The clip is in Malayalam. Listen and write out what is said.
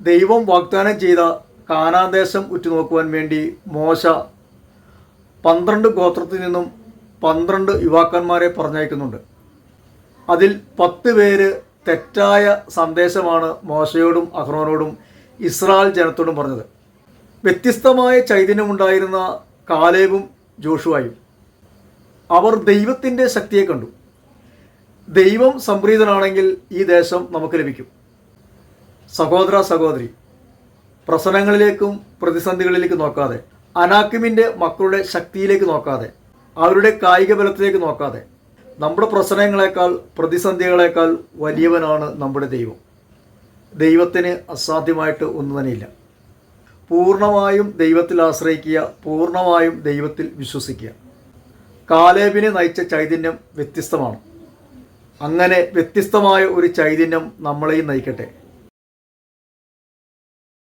ദൈവം വാഗ്ദാനം ചെയ്ത കാനാദേശം ഉറ്റുനോക്കുവാൻ വേണ്ടി മോശ പന്ത്രണ്ട് ഗോത്രത്തിൽ നിന്നും പന്ത്രണ്ട് യുവാക്കന്മാരെ പറഞ്ഞയക്കുന്നുണ്ട്. അതിൽ പത്ത് പേര് തെറ്റായ സന്ദേശമാണ് മോശയോടും അഹ്റോനോടും ഇസ്രായേൽ ജനത്തോടും പറഞ്ഞത്. വ്യത്യസ്തമായ ചൈതന്യമുണ്ടായിരുന്ന കാലേബും ജോഷുവായും. അവർ ദൈവത്തിന്റെ ശക്തിയെ കണ്ടു. ദൈവം സംപ്രീതനാണെങ്കിൽ ഈ ദേശം നമുക്ക് ലഭിക്കും. സഹോദര സഹോദരി പ്രശ്നങ്ങളിലേക്കും പ്രതിസന്ധികളിലേക്ക് നോക്കാതെ അനാക്കിമിന്റെ മക്കളുടെ ശക്തിയിലേക്ക് നോക്കാതെ അവരുടെ കായിക ബലത്തിലേക്ക് നോക്കാതെ നമ്മുടെ പ്രശ്നങ്ങളെക്കാൾ പ്രതിസന്ധികളെക്കാൾ വലിയവനാണ് നമ്മുടെ ദൈവം. ദൈവത്തിന് അസാധ്യമായിട്ട് ഒന്നും തന്നെയില്ല പൂർണമായും ദൈവത്തിൽ ആശ്രയിക്കുക പൂർണമായും ദൈവത്തിൽ വിശ്വസിക്കുക. കാലേബിനെ നയിച്ച ചൈതന്യം വ്യത്യസ്തമാണ്. അങ്ങനെ വ്യത്യസ്തമായ ഒരു ചൈതന്യം നമ്മളെയും നയിക്കട്ടെ.